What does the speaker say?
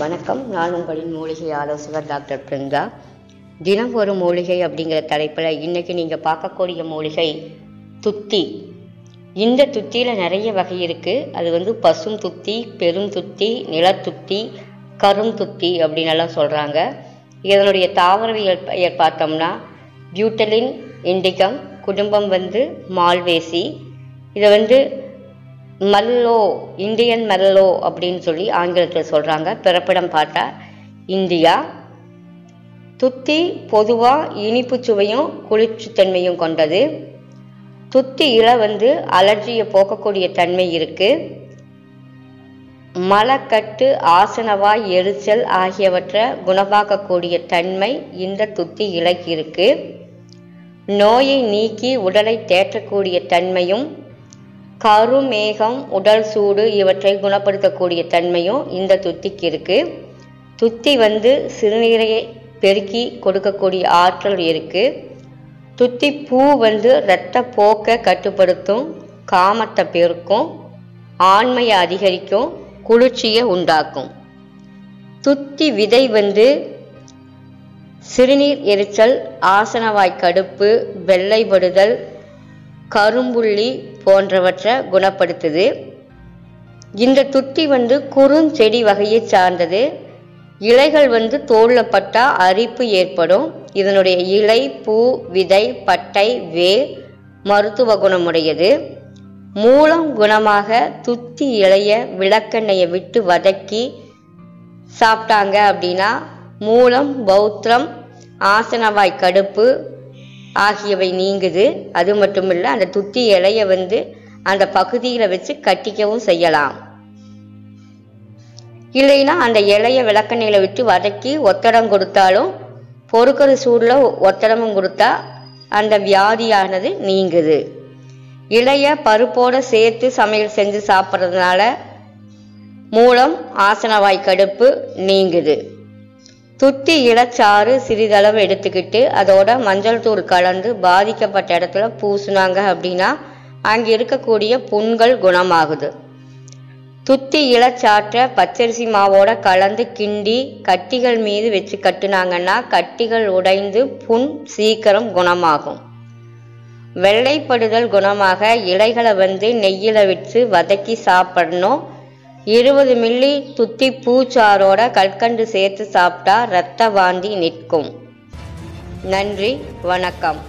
வணக்கம். நான் உங்களின் மூலிகை ஆலோசகர் டாக்டர் பிருந்தா தினம் ஒரு மூலிகை அப்படிங்கிற தலைப்பில் இன்னைக்கு நீங்கள் பார்க்கக்கூடிய மூலிகை துத்தி. இந்த துத்தியில் நிறைய வகை இருக்குது அது வந்து பசும் துத்தி பெரும் துத்தி நிலத்துத்தி கரும் துத்தி அப்படின்னு சொல்கிறாங்க இதனுடைய தாவரவியல் பார்த்தோம்னா பியூட்டலின் இண்டிகம் குடும்பம் வந்து மால்வேசி. இதை வந்து மல்லோ இந்தியன் மல்லோ அப்படின்னு சொல்லி ஆங்கிலத்தில் சொல்கிறாங்க பிறப்பிடம் பார்த்தா இந்தியா. துத்தி பொதுவாக இனிப்பு சுவையும் குளிர்ச்சித்தன்மையும் கொண்டது. துத்தி இலை வந்து அலர்ஜியை போக்கக்கூடிய தன்மை இருக்குது மலக்கட்டு ஆசனவாய் எரிச்சல் ஆகியவற்றை குணமாக்கக்கூடிய தன்மை இந்த துத்தி இலைக்கு இருக்கு. நோயை நீக்கி உடலை தேற்றக்கூடிய தன்மையும் கருமேகம் உடல் சூடு இவற்றை குணப்படுத்தக்கூடிய தன்மையும் இந்த துத்திக்கு இருக்கு. துத்தி வந்து சிறுநீரை பெருக்கி கொடுக்கக்கூடிய ஆற்றல் இருக்கு. துத்தி பூ வந்து இரத்த போக்கை கட்டுப்படுத்தும் காமத்தை பெருக்கும் ஆண்மையை அதிகரிக்கும் குளிர்ச்சியை உண்டாக்கும். துத்தி விதை வந்து சிறுநீர் எரிச்சல் ஆசனவாய் கடுப்பு வெள்ளைப்படுதல் கரும்புள்ளி போன்றவற்றை குணப்படுத்துது. இந்த துத்தி வந்து குறுஞ்செடி வகையை சார்ந்தது. இலைகள் வந்து தோலில் பட்டா அரிப்பு ஏற்படும். இதனுடைய இலை பூ விதை பட்டை வேர் மருத்துவ குணமுடையது. மூலம் குணமாக துத்தி இலைய விளக்கெண்ணெயை விட்டு வதக்கி சாப்பிட்டாங்க அப்படின்னா மூலம் பௌத்திரம் ஆசனவாய் கடுப்பு ஆகியவை நீங்குது. அது மட்டும் இல்லை அந்த துத்தி இலைய வந்து அந்த பகுதியில் வச்சு கட்டிக்கவும் செய்யலாம். இல்லைன்னா அந்த இலைய விளக்கெண்ணெயில் விட்டு வதக்கி ஒத்தடம் கொடுத்தாலும் பொறுக்கிற சூடில் ஒத்தடமும் கொடுத்தா அந்த வியாதியானது நீங்குது. இலைய பருப்போடு சேர்த்து சமையல் செஞ்சு சாப்பிட்றதுனால மூலம் ஆசனவாய் கடுப்பு நீங்குது. துத்தி இளச்சாறு சிறிதளவு எடுத்துக்கிட்டு அதோட மஞ்சள் தூள் கலந்து பாதிக்கப்பட்ட இடத்துல பூசுனாங்க அப்படின்னா அங்கே இருக்கக்கூடிய புண்கள் குணமாகுது. துத்தி இலச்சாற்றை பச்சரிசி மாவோட கலந்து கிண்டி கட்டிகள் மீது வச்சு கட்டுனாங்கன்னா கட்டிகள் உடைந்து புண் சீக்கிரம் குணமாகும். வெள்ளைப்படுதல் குணமாக இலைகளை வந்து நெய்யில் வச்சு வதக்கி சாப்பிடணும். இருபது மில்லி துத்தி பூச்சாரோட கற்கண்டு சேர்த்து சாப்பிட்டா இரத்த வாந்தி நிற்கும். நன்றி வணக்கம்.